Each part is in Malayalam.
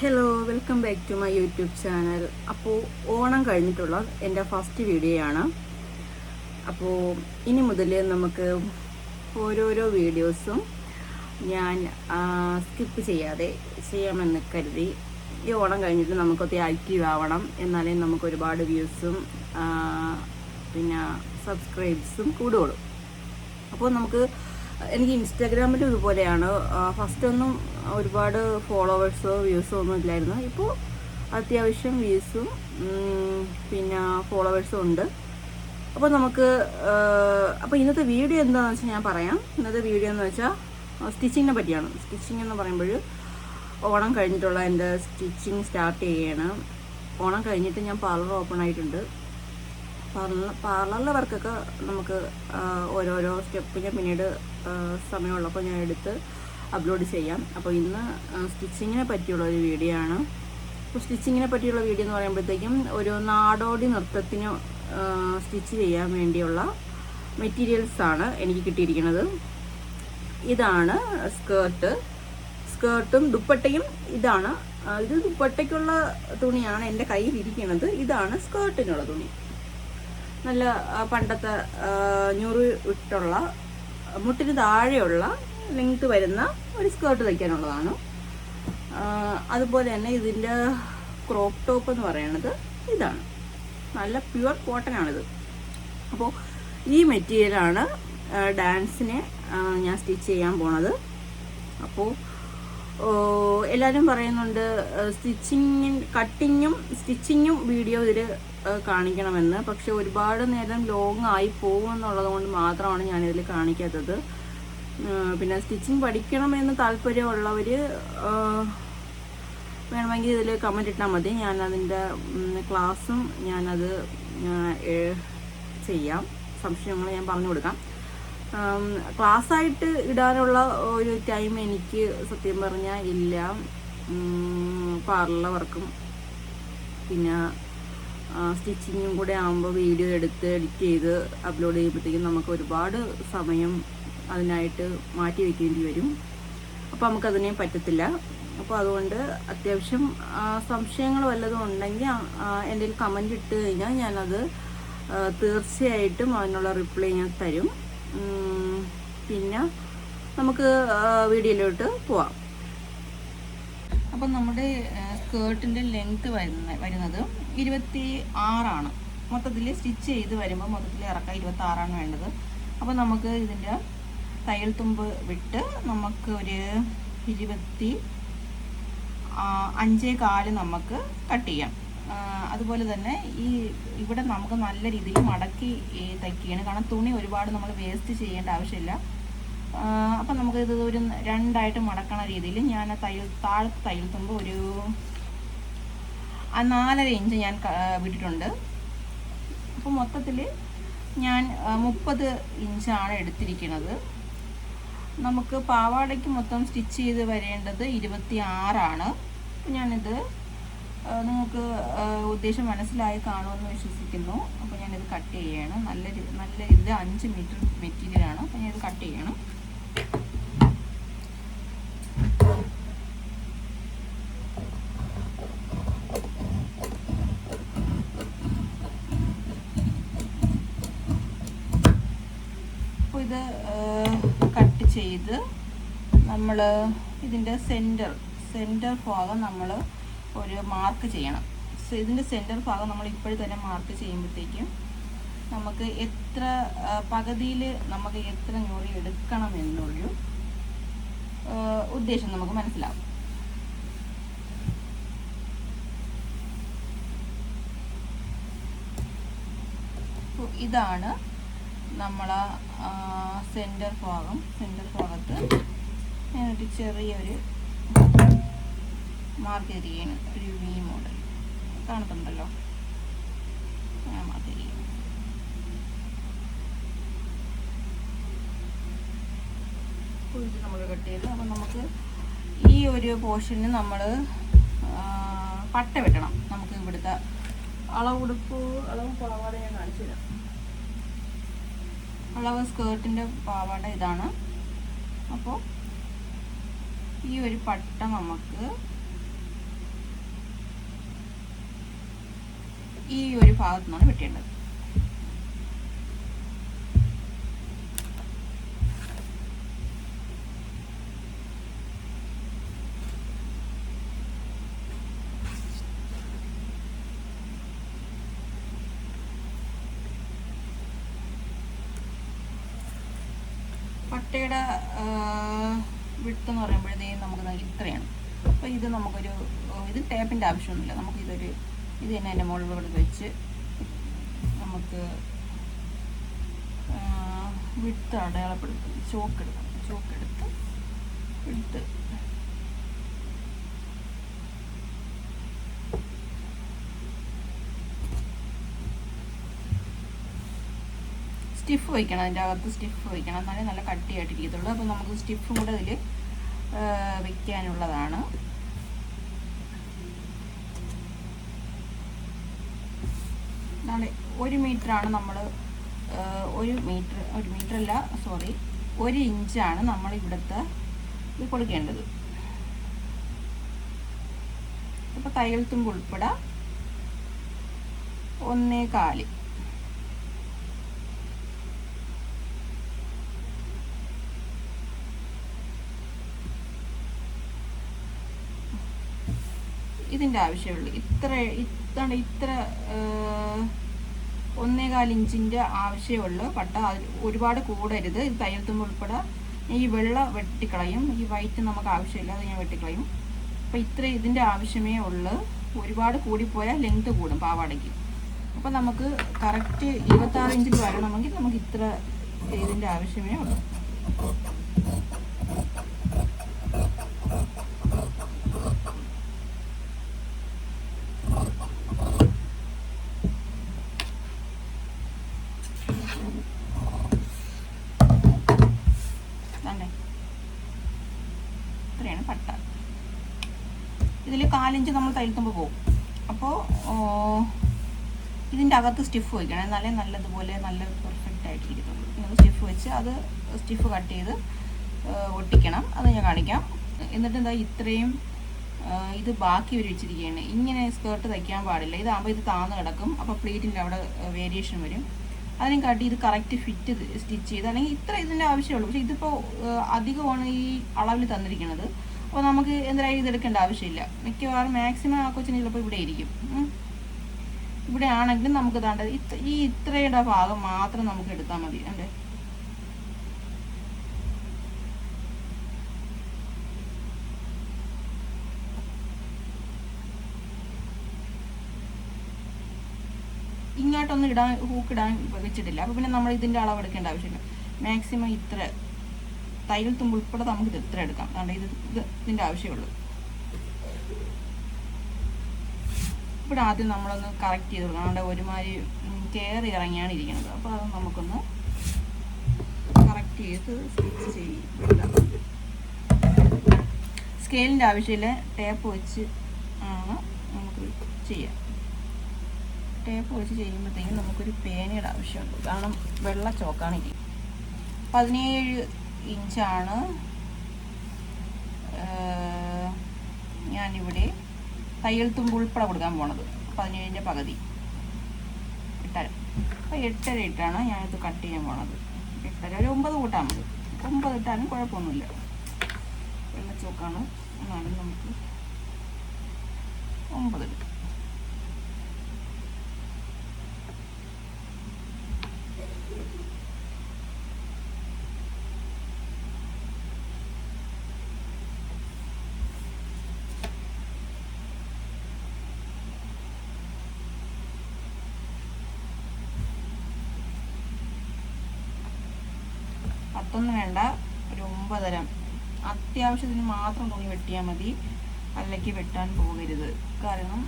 Hello welcome back to my YouTube channel അപ്പോൾ ഓണം കഴിഞ്ഞിട്ടുള്ള എന്റെ ഫസ്റ്റ് വീഡിയോ ആണ്. അപ്പോൾ ഇനി മുതൽ നമുക്ക് ഓരോരോ വീഡിയോസും ഞാൻ സ്കിപ്പ് ചെയ്യാതെ ചെയ്യാമെന്ന് കരുതി. ഈ ഓണം കഴിഞ്ഞിട്ട് നമുക്കൊത്തി ആക്റ്റീവ് ആവണം. എന്നാലേ നമുക്ക് ഒരുപാട് വ്യൂസും പിന്നെ സബ്സ്ക്രൈബ്സും കൂടുകയുള്ളൂ അപ്പോൾ നമുക്ക് എനിക്ക് ഇൻസ്റ്റാഗ്രാമിൽ ഇതുപോലെയാണ് ഫസ്റ്റ് ഒന്നും ഒരുപാട് ഫോളോവേഴ്സോ വ്യൂസോ ഒന്നും ഇല്ലായിരുന്നു. ഇപ്പോൾ അത്യാവശ്യം വ്യൂസും പിന്നെ ഫോളോവേഴ്സും ഉണ്ട്. അപ്പോൾ നമുക്ക് അപ്പോൾ ഇന്നത്തെ വീഡിയോ എന്താണെന്ന് വെച്ചാൽ ഞാൻ പറയാം. ഇന്നത്തെ വീഡിയോ എന്ന് വെച്ചാൽ സ്റ്റിച്ചിങ്ങിനെ പറ്റിയാണ്. സ്റ്റിച്ചിങ് എന്ന് പറയുമ്പോൾ ഓണം കഴിഞ്ഞിട്ടുള്ള എന്റെ സ്റ്റിച്ചിങ് സ്റ്റാർട്ട് ചെയ്യുകയാണ് ഓണം കഴിഞ്ഞിട്ട് ഞാൻ പാർലർ ഓപ്പൺ ആയിട്ടുണ്ട്. പാർലർ പാർലറിലെ വർക്കൊക്കെ നമുക്ക് ഓരോരോ സ്റ്റെപ്പ് ഞാൻ പിന്നീട് സമയമുള്ളപ്പോൾ ഞാൻ എടുത്ത് അപ്ലോഡ് ചെയ്യാം. അപ്പോൾ ഇന്ന് സ്റ്റിച്ചിങ്ങിനെ പറ്റിയുള്ള ഒരു വീഡിയോ ആണ്. അപ്പോൾ സ്റ്റിച്ചിങ്ങിനെ പറ്റിയുള്ള വീഡിയോ എന്ന് പറയുമ്പോഴത്തേക്കും ഒരു നാടോടി നൃത്തത്തിന് സ്റ്റിച്ച് ചെയ്യാൻ വേണ്ടിയുള്ള മെറ്റീരിയൽസ് ആണ് എനിക്ക് കിട്ടിയിരിക്കുന്നത്. ഇതാണ് സ്കേർട്ട് സ്കേർട്ടും ദുപ്പട്ടയും ഇതാണ്. ഇത് ദുപ്പട്ടയ്ക്കുള്ള തുണിയാണ് എന്റെ കയ്യിൽ ഇരിക്കുന്നത്. ഇതാണ് സ്കേർട്ടിനുള്ള തുണി. നല്ല പണ്ടത്തെ ഞുറു ഇട്ടുള്ള മുട്ടിന് താഴെയുള്ള ലെങ്ത് വരുന്ന ഒരു സ്കേർട്ട് തയ്ക്കാനുള്ളതാണ്. അതുപോലെ തന്നെ ഇതിന്റെ ക്രോപ്പ് ടോപ്പ് എന്ന് പറയുന്നത് ഇതാണ്. നല്ല പ്യുവർ കോട്ടൺ ആണിത്. അപ്പോൾ ഈ മെറ്റീരിയലാണ് ഡാൻസിനെ ഞാൻ സ്റ്റിച്ച് ചെയ്യാൻ പോണത്. അപ്പോൾ എല്ലാവരും പറയുന്നുണ്ട് സ്റ്റിച്ചിങ് കട്ടിങ്ങും സ്റ്റിച്ചിങ്ങും വീഡിയോ ഇതിൽ കാണിക്കണമെന്ന്. പക്ഷെ ഒരുപാട് നേരം ലോങ് ആയി പോകുമെന്നുള്ളത് കൊണ്ട് മാത്രമാണ് ഞാനിതിൽ കാണിക്കാത്തത്. പിന്നെ സ്റ്റിച്ചിങ് പഠിക്കണമെന്ന് താല്പര്യമുള്ളവർ വേണമെങ്കിൽ ഇതിൽ കമന്റ് ഇട്ടാൽ മതി. ഞാനതിന്റെ ക്ലാസ്സും ഞാനത് ചെയ്യാം. സംശയങ്ങൾ ഞാൻ പറഞ്ഞു കൊടുക്കാം. ക്ലാസ്സായിട്ട് ഇടാനുള്ള ഒരു ടൈം എനിക്ക് സത്യം പറഞ്ഞാൽ ഇല്ല. പാർലർ വർക്കും പിന്നെ സ്റ്റിച്ചിങ്ങും കൂടെ ആകുമ്പോൾ വീഡിയോ എടുത്ത് എഡിറ്റ് ചെയ്ത് അപ്ലോഡ് ചെയ്യുമ്പോഴത്തേക്കും നമുക്ക് ഒരുപാട് സമയം അതിനായിട്ട് മാറ്റി വയ്ക്കേണ്ടി വരും. അപ്പോൾ നമുക്കതിനെ പറ്റത്തില്ല. അപ്പോൾ അതുകൊണ്ട് അത്യാവശ്യം സംശയങ്ങൾ വല്ലതും ഉണ്ടെങ്കിൽ എന്റെ കമന്റ് ഇട്ട് കഴിഞ്ഞാൽ ഞാനത് തീർച്ചയായിട്ടും അതിനുള്ള റിപ്ലൈ ഞാൻ തരും. പിന്നെ നമുക്ക് വീഡിയോയിലോട്ട് പോവാം. അപ്പം നമ്മുടെ സ്കേർട്ടിന്റെ ലെങ്ത് വരുന്ന വരുന്നത് ഇരുപത്തി ആറാണ് മൊത്തത്തിൽ സ്റ്റിച്ച് ചെയ്ത് വരുമ്പോൾ മൊത്തത്തിൽ ഇറക്കാൻ ഇരുപത്തി ആറാണ് വേണ്ടത്. അപ്പോൾ നമുക്ക് ഇതിന്റെ തയ്യൽ തുമ്പ് വിട്ട് നമുക്ക് ഒരു ഇരുപത്തി അഞ്ചേ കാൽ നമുക്ക് കട്ട് ചെയ്യാം. അതുപോലെ തന്നെ ഈ ഇവിടെ നമുക്ക് നല്ല രീതിയിൽ മടക്കി തയ്ക്കുകയാണ്. കാരണം തുണി ഒരുപാട് നമ്മൾ വേസ്റ്റ് ചെയ്യേണ്ട ആവശ്യമില്ല. അപ്പം നമുക്ക് ഇത് ഒരു രണ്ടായിട്ട് മടക്കണ രീതിയിൽ ഞാൻ തയ്യൽ താഴത്തെ തയ്യൽ തുമ്പ് ഒരു ആ നാലര ഇഞ്ച് ഞാൻ വിട്ടിട്ടുണ്ട്. അപ്പോൾ മൊത്തത്തിൽ ഞാൻ മുപ്പത് ഇഞ്ചാണ് എടുത്തിരിക്കുന്നത്. നമുക്ക് പാവാടയ്ക്ക് മൊത്തം സ്റ്റിച്ച് ചെയ്ത് വരേണ്ടത് ഇരുപത്തി ആറാണ് അപ്പോൾ ഞാനിത് നിങ്ങൾക്ക് ഉദ്ദേശം മനസ്സിലായി കാണുമെന്ന് വിശ്വസിക്കുന്നു. അപ്പോൾ ഞാനിത് കട്ട് ചെയ്യണം. നല്ല നല്ല ഇത് അഞ്ച് മീറ്റർ മെറ്റീരിയലാണ്. അപ്പോൾ ഞാനിത് കട്ട് ചെയ്യണം. ഇത് കട്ട് ചെയ്ത് നമ്മൾ ഇതിന്റെ സെന്റർ സെന്റർ ഭാഗം നമ്മൾ ഒരു മാർക്ക് ചെയ്യണം. സോ ഇതിന്റെ സെന്റർ ഭാഗം നമ്മൾ ഇപ്പോഴും തന്നെ മാർക്ക് ചെയ്യുമ്പോഴത്തേക്കും നമുക്ക് എത്ര പകുതിയിൽ നമുക്ക് എത്ര ഞൊറി എടുക്കണം എന്നൊരു ഉദ്ദേശം നമുക്ക് മനസ്സിലാവും. ഇതാണ് നമ്മൾ സെന്റർ ഭാഗം സെന്റർ ഭാഗത്ത് ഞാനൊരു ചെറിയൊരു മാർക്ക് ചെയ്യാണ് ഒരു വി മോഡൽ കാണുന്നുണ്ടല്ലോ. നമ്മൾ കട്ട് ചെയ്ത് അപ്പം നമുക്ക് ഈ ഒരു പോർഷന് നമ്മൾ പട്ട വെട്ടണം. നമുക്ക് ഇവിടുത്തെ അളവുടുപ്പ് അളവ് പാവാട ഞാൻ കാണിച്ചു തരാം ഉള്ള സ്കേർട്ടിന്റെ പാവാട ഇതാണ്. അപ്പോൾ ഈ ഒരു പട്ട നമുക്ക് ഈ ഒരു ഭാഗത്തു നിന്നാണ് വെട്ടേണ്ടത്. പട്ടയുടെ വിട്ട് എന്ന് പറയുമ്പോഴത്തേക്കും നമുക്ക് ഇത്രയാണ്. അപ്പോൾ ഇത് നമുക്കൊരു ഇത് ടേപ്പിന്റെ ആവശ്യമൊന്നുമില്ല. നമുക്കിതൊരു ഇത് തന്നെ അതിന്റെ മുകളിലൂടെ വെച്ച് നമുക്ക് വിട്ട് അടയാളപ്പെടുത്തും. ചോക്കെടുക്കും. ചോക്കെടുത്ത് ചോക്ക് എടുത്ത് എടുത്ത് സ്റ്റിഫ് വയ്ക്കണം അതിന്റെ അകത്ത് സ്റ്റിഫ് വയ്ക്കണം. എന്നാലേ നല്ല കട്ടിയായിട്ടിരിക്കത്തുള്ളൂ. അപ്പോൾ നമുക്ക് സ്റ്റിഫ് കൂടെ അതിൽ വയ്ക്കാനുള്ളതാണ് നാളെ ഒരു മീറ്ററാണ് നമ്മൾ ഒരു മീറ്റർ ഒരു മീറ്റർ അല്ല സോറി ഒരു ഇഞ്ചാണ് നമ്മൾ ഇവിടുത്തെ കൊടുക്കേണ്ടത്. ഇപ്പം തയ്യൽ തുമ്പ് ഉൾപ്പെടെ ഒന്നേ കാൽ. ഇതിന്റെ ആവശ്യമുള്ളൂ. ഇത്ര ഇത്താണ് ഇത്ര ഒന്നേകാൽ ഇഞ്ചിന്റെ ആവശ്യമുള്ളൂ പട്ട. അതിൽ ഒരുപാട് കൂടരുത്. ഇത് തയ്യൽ തുമ്പ് ഉൾപ്പെടെ ഈ വെള്ള വെട്ടിക്കളയും. ഈ വൈറ്റ് നമുക്ക് ആവശ്യമില്ല അത് ഞാൻ വെട്ടിക്കളയും. അപ്പോൾ ഇത്ര ഇതിന്റെ ആവശ്യമേ ഉള്ളൂ. ഒരുപാട് കൂടിപ്പോയാൽ ലെങ്ത് കൂടും പാവാടയ്ക്ക്. അപ്പോൾ നമുക്ക് കറക്റ്റ് ഇരുപത്താറ് ഇഞ്ചിൽ വരണമെങ്കിൽ നമുക്ക് ഇത്ര ഇതിന്റെ ആവശ്യമേ ഉള്ളൂ കണ്ടേ ഇത്രയാണ് പട്ട കാലിഞ്ച് നമ്മൾ തയ്യൽത്തുമ്പോൾ പോകും. അപ്പോൾ ഇതിന്റെ അകത്ത് സ്റ്റിഫ് വയ്ക്കണം എന്നാലേ നല്ലതുപോലെ നല്ല പെർഫെക്റ്റ് ആയിട്ട് ആയിട്ടിരിക്കത്തുള്ളൂ. നിങ്ങൾ സ്റ്റിഫ് വെച്ച് അത് സ്റ്റിഫ് കട്ട് ചെയ്ത് ഒട്ടിക്കണം. അത് ഞാൻ കാണിക്കാം. എന്നിട്ട് എന്താ ഇത്രയും ഇത് ബാക്കി ഒരു വെച്ചിരിക്കുകയാണ്. ഇങ്ങനെ സ്കേർട്ട് തയ്ക്കാൻ പാടില്ല. ഇതാകുമ്പോൾ ഇത് താന്ന് കിടക്കും. അപ്പോൾ പ്ലീറ്റിന്റെ അവിടെ വേരിയേഷൻ വരും. അതിനും കാട്ടി ഇത് കറക്റ്റ് ഫിറ്റ് സ്റ്റിച്ച് ചെയ്ത് അല്ലെങ്കിൽ ഇത്ര ഇതിന്റെ ആവശ്യമുള്ളൂ. പക്ഷേ ഇതിപ്പോൾ അധികമാണ് ഈ അളവിൽ തന്നിരിക്കുന്നത് അപ്പോൾ നമുക്ക് എന്തായാലും ഇതെടുക്കേണ്ട ആവശ്യമില്ല. മിക്കവാറും മാക്സിമം ആ കൊച്ചിന് ചിലപ്പോൾ ഇവിടെ ഇരിക്കും. ഇവിടെ ആണെങ്കിലും നമുക്ക് താണ്ട ഇത്ര ഈ ഇത്രയുടെ ഭാഗം മാത്രം നമുക്ക് എടുത്താൽ മതി. അല്ലേ ഇങ്ങോട്ടൊന്നും ഇടാൻ ഹൂക്ക് ഇടാൻ വെച്ചിട്ടില്ല. അപ്പോൾ പിന്നെ നമ്മൾ ഇതിന്റെ അളവ് എടുക്കേണ്ട ആവശ്യമില്ല. മാക്സിമം ഇത്ര തയ്യൽ തുമ്പ് ഉൾപ്പെടെ നമുക്ക് ഇത് ഇത്ര എടുക്കാം. അതുകൊണ്ട് ഇത് ഇത് ഇതിന്റെ ആവശ്യമുള്ളൂ ഇവിടെ ആദ്യം നമ്മളൊന്ന് കറക്റ്റ് ചെയ്ത് കൊടുക്കണം. അതുകൊണ്ട് ഒരുമാതിരി കയറി ഇറങ്ങിയാണ് ഇരിക്കുന്നത്. അപ്പോൾ അത് നമുക്കൊന്ന് കറക്റ്റ് ചെയ്ത് സ്റ്റിച്ച് ചെയ്യും സ്കെയിലിന്റെ ആവശ്യമില്ല. ടേപ്പ് വെച്ച് ആണ് നമുക്ക് ചെയ്യാം. ടേപ്പ് വെച്ച് ചെയ്യുമ്പോഴത്തേക്കും നമുക്കൊരു പേനയുടെ ആവശ്യമുണ്ട്. കാരണം വെള്ള ചോക്കാണ് ഇത് പതിനേഴ് ഇഞ്ചാണ്. ഞാനിവിടെ തയ്യൽ തുമ്പ് ഉൾപ്പെടെ കൊടുക്കാൻ പോണത്. പതിനേഴിന്റെ പകുതി. എട്ടര. അപ്പോൾ എട്ടര ഇട്ടാണ് ഞാനിത് കട്ട് ചെയ്യാൻ പോണത്. എട്ടര ഒരു ഒമ്പത് കൂട്ടാൽ മതി. ഒമ്പത് ഇട്ടാലും കുഴപ്പമൊന്നുമില്ല. വെള്ളച്ചോക്കാണ്. എന്നാലും നമുക്ക് ഒമ്പത് ഇടും. പത്തൊന്നും വേണ്ട. ഒരു ഒമ്പതരം. അത്യാവശ്യത്തിന് മാത്രം തുണി വെട്ടിയാൽ മതി. അല്ലെങ്കിൽ വെട്ടാൻ പോകരുത്. കാരണം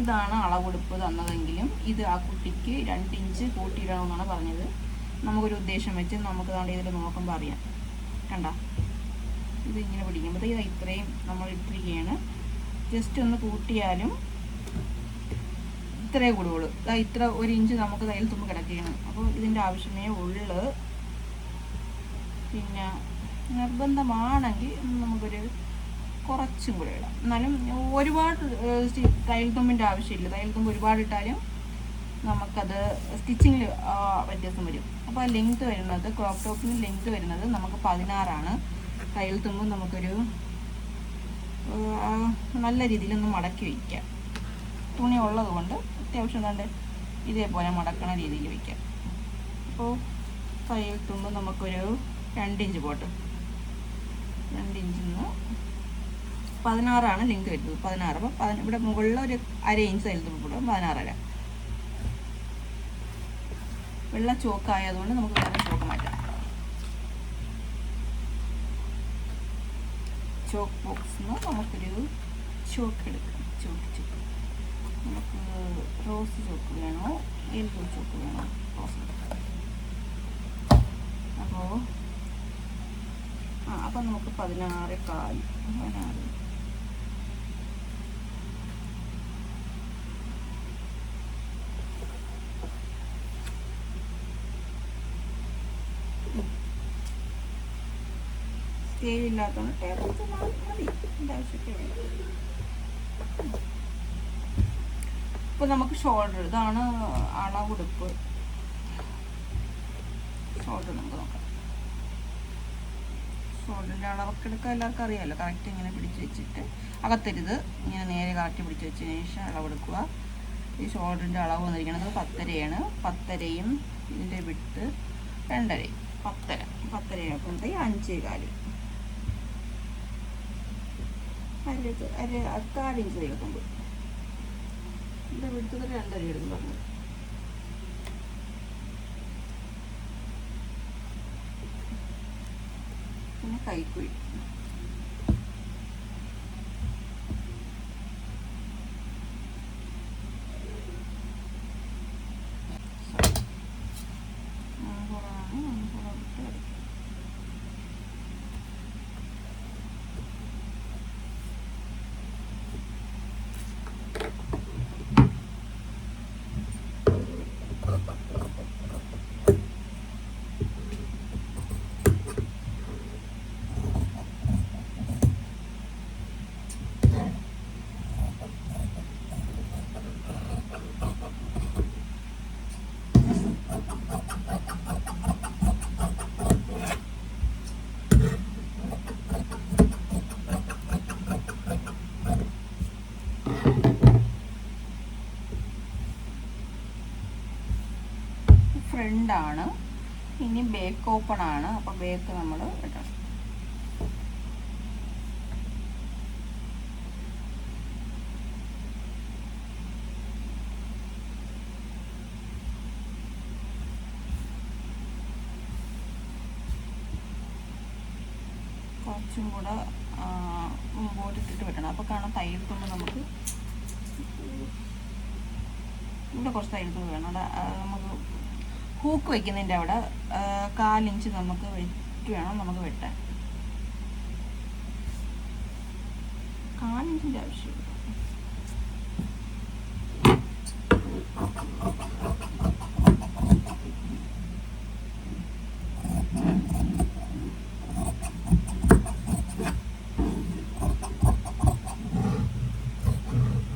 ഇതാണ് അളവെടുപ്പ് തന്നതെങ്കിലും ഇത് ആ കുട്ടിക്ക് രണ്ട് ഇഞ്ച് കൂട്ടിയിടണമെന്നാണ് പറഞ്ഞത്. നമുക്കൊരു ഉദ്ദേശം വെച്ച് നമുക്ക് താണ്ട് ഇതിൽ നോക്കുമ്പോൾ അറിയാം. കണ്ട? ഇത് ഇങ്ങനെ പിടിക്കുമ്പോൾ ഇത് ഇത്രയും നമ്മൾ ഇട്ടിരിക്കുകയാണ് ജസ്റ്റ് ഒന്ന് കൂട്ടിയാലും ഇത്രേ കൂടുള്ളൂ. ഇതാ ഇത്ര ഒരു ഇഞ്ച് നമുക്ക് തയ്യൽ തുമ്പ് കിടക്കുകയാണ്. അപ്പോൾ ഇതിന്റെ ആവശ്യമേ ഉള്ളു. പിന്നെ നിർബന്ധമാണെങ്കിൽ നമുക്കൊരു കുറച്ചും കൂടെ ഇടാം. എന്നാലും ഒരുപാട് തയ്യൽ തുമ്പിന്റെ ആവശ്യമില്ല. തയ്യൽ തുമ്പ് ഒരുപാട് ഇട്ടാലും നമുക്കത് സ്റ്റിച്ചിങ്ങിൽ വ്യത്യാസം വരും. അപ്പോൾ ആ ലെങ്ത് വരുന്നത് ക്രോപ്പ് ടോപ്പിന് ലെങ്ത് വരുന്നത് നമുക്ക് പതിനാറാണ്. തയ്യൽ തുമ്പ് നമുക്കൊരു നല്ല രീതിയിലൊന്ന് മടക്കി വയ്ക്കാം. തുണി ഉള്ളത് കൊണ്ട് അത്യാവശ്യം കണ്ട് ഇതേപോലെ മടക്കണ രീതിയിൽ വയ്ക്കാം. അപ്പോൾ തയ്യൽ തുമ്പ് നമുക്കൊരു രണ്ട് ഇഞ്ച് പോട്ട്. രണ്ട് ഇഞ്ചിൽ നിന്ന് പതിനാറാണ് ലിങ്ക് വരുന്നത്. പതിനാറ്. അപ്പോൾ പതിന ഇവിടെ മുകളിൽ ഒരു അര ഇഞ്ച് തുമ്പ് കൊടുക്കും പതിനാറര വെള്ള ചോക്കായതുകൊണ്ട് നമുക്ക് വേറെ ചോക്ക് മാറ്റാം. ചോക്ക് ബോക്സിൽ നിന്ന് നമുക്കൊരു ചോക്ക് എടുക്കാം. Chalk chalk. നമുക്ക് റോസ് ചോക്ക് വേണോ? എൽബോ ചോക്ക് വേണോ? റോസ്. അപ്പോൾ ആ അപ്പം നമുക്ക് പതിനാറ് കാൽ പതിനാറ്. ഇപ്പൊ നമുക്ക് ഷോൾഡർ ഇതാണ് അളവുടുപ്പ്. ഷോൾഡർ നമുക്ക് നോക്കാം. ഷോൾഡറിന്റെ അളവൊക്കെ എല്ലാവർക്കും അറിയാമല്ലോ കറക്റ്റ് ഇങ്ങനെ പിടിച്ച് വെച്ചിട്ട് അകത്തരുത്. ഇങ്ങനെ നേരെ കറക്റ്റ് പിടിച്ച് വെച്ചതിന് ശേഷം അളവെടുക്കുക. ഈ ഷോൾഡറിന്റെ അളവ് വന്നിരിക്കുന്നത് പത്തരയാണ്. പത്തരയും ഇതിന്റെ വിട്ട് രണ്ടരയും. പത്തര. പത്തരയാക്കുന്നത് അഞ്ചേ കാൽ. അര അര കാലിഞ്ച് എടുക്കുമ്പോൾ ഇതിന്റെ വിടുത്തത് രണ്ടര എടുക്കും പറഞ്ഞു പിന്നെ കൈക്കുഴി മൺകുളമാണ് ഫ്രണ്ടാണ്. ഇനി ബേക്ക് ഓപ്പൺ ആണ്. അപ്പോൾ ബേക്ക് നമ്മൾ ഇടണം. കുറച്ചും കൂടെ മുമ്പോട്ടിട്ടിട്ട് വെട്ടണം അപ്പോൾ കാണാൻ തൈര് തുമ്പ് നമുക്ക് ഇവിടെ കുറച്ച് തൈര് തുമ്പ് വേണം. അവിടെ നമുക്ക് ഹൂക്ക് വെക്കുന്നതിന്റെ അവിടെ കാലിഞ്ച് നമുക്ക് വെറ്റ് വേണം നമുക്ക് വെട്ടാൻ. കാലിഞ്ചിന്റെ ആവശ്യമില്ല.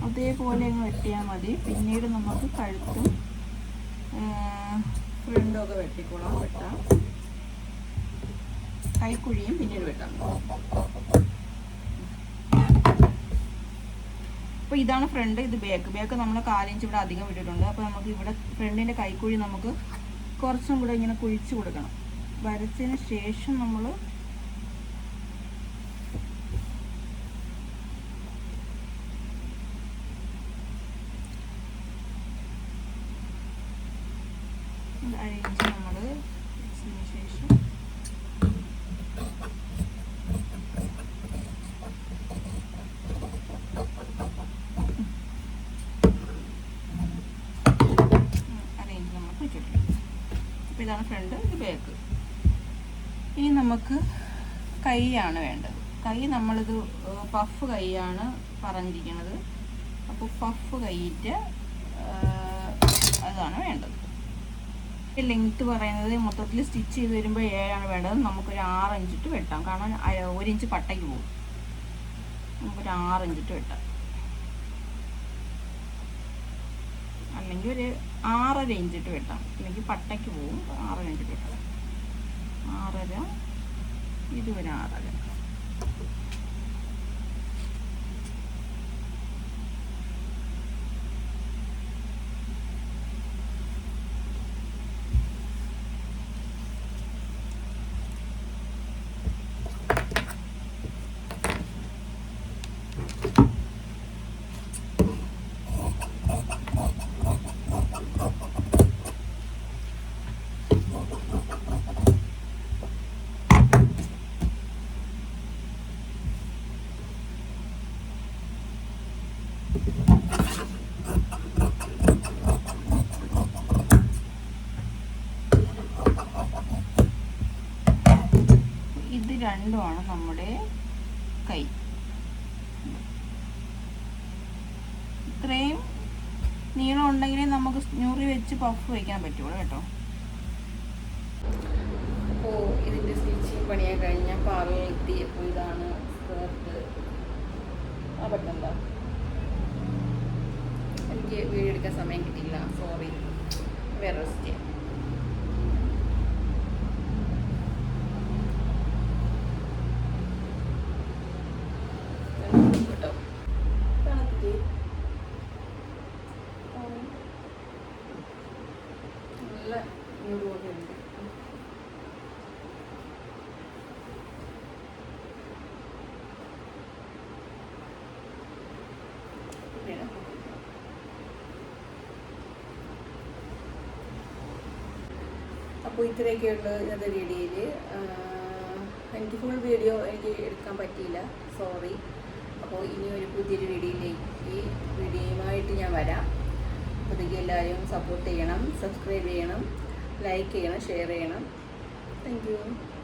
അതേപോലെ അങ്ങ് വെട്ടിയാൽ മതി. പിന്നീട് നമുക്ക് കഴുത്തും ഫ്രണ്ടും ഒക്കെ വെട്ടിക്കോളാം. വെട്ടാം. കൈക്കുഴിയും പിന്നീട് വെട്ടാം. അപ്പോൾ ഇതാണ് ഫ്രണ്ട് ഇത് ബാക്ക് ബാക്ക് നമ്മൾ കാലിഞ്ച് ഇവിടെ അധികം വിട്ടിട്ടുണ്ട് അപ്പോൾ നമുക്ക് ഇവിടെ ഫ്രണ്ടിന്റെ കൈക്കുഴി നമുക്ക് കുറച്ചും കൂടെ ഇങ്ങനെ കുഴിച്ച് കൊടുക്കണം. വരച്ചതിന് ശേഷം നമ്മൾ അഴിച്ച് നമ്മൾ വെച്ചതിന് ശേഷം അറേഞ്ച് നമ്മൾ കുഴിച്ചിട്ടുണ്ട് അപ്പോൾ ഇതാണ് ഫ്രണ്ട് ഇത് ബാക്ക് ഇനി നമുക്ക് കൈയാണ് വേണ്ടത്. കൈ നമ്മളിത് പഫ് കൈയാണ് പറഞ്ഞിരിക്കുന്നത്. അപ്പോൾ പഫ് കൈയിട്ട് അതാണ് വേണ്ടത്. ലെങ്ത്ത് പറയുന്നത് മൊത്തത്തിൽ സ്റ്റിച്ച് ചെയ്ത് വരുമ്പോൾ ഏഴാണ് വേണ്ടത്. നമുക്കൊരു ആറ് ഇഞ്ചിട്ട് വെട്ടാം. കാരണം ഒരിഞ്ച് ഒരു ഇഞ്ച് പട്ടയ്ക്ക് പോകും. നമുക്കൊരു ആറ് ഇഞ്ചിട്ട് വെട്ടാം അല്ലെങ്കിൽ വേണമെങ്കിൽ ഒരു ആറര ഇഞ്ചിട്ട് വെട്ടാം. അല്ലെങ്കിൽ പട്ടയ്ക്ക് പോവും ആറര ഇഞ്ചിട്ട് വെട്ടാം. ആറര ഇതുവരെ ആറര ഇത് രണ്ടുമാണ് നമ്മുടെ കൈ. ഇത്രയും നീളം ഉണ്ടെങ്കിലേ നമുക്ക് ഞൂറി വെച്ച് പഫ് വയ്ക്കാൻ പറ്റുള്ളൂ കേട്ടോ. അപ്പോൾ ഇതിന്റെ സ്റ്റിച്ചിങ് പണിയാൻ കഴിഞ്ഞ പാർലർ എത്തിയപ്പോൾ ഇതാണ് സ്കേർട്ട് ആ പറ്റണ്ട എനിക്ക് വീഡിയോ എടുക്കാൻ സമയം കിട്ടിയില്ല. സോറി വേറെ ചെയ്യാം കേട്ടോ തണുത്തിട്ട് നല്ല മൂട് പോലെ ഉണ്ട് അപ്പോൾ ഇത്രയൊക്കെയുള്ളൂ ഇന്നത്തെ വീഡിയോയിൽ. എനിക്ക് ഫുൾ വീഡിയോ എനിക്ക് എടുക്കാൻ പറ്റിയില്ല. സോറി അപ്പോൾ ഇനി ഒരു പുതിയൊരു വീഡിയോയിലേക്ക് വീഡിയോയുമായിട്ട് ഞാൻ വരാം. അപ്പോഴത്തേക്ക് എല്ലാവരും സപ്പോർട്ട് ചെയ്യണം സബ്സ്ക്രൈബ് ചെയ്യണം ലൈക്ക് ചെയ്യണം ഷെയർ ചെയ്യണം. താങ്ക്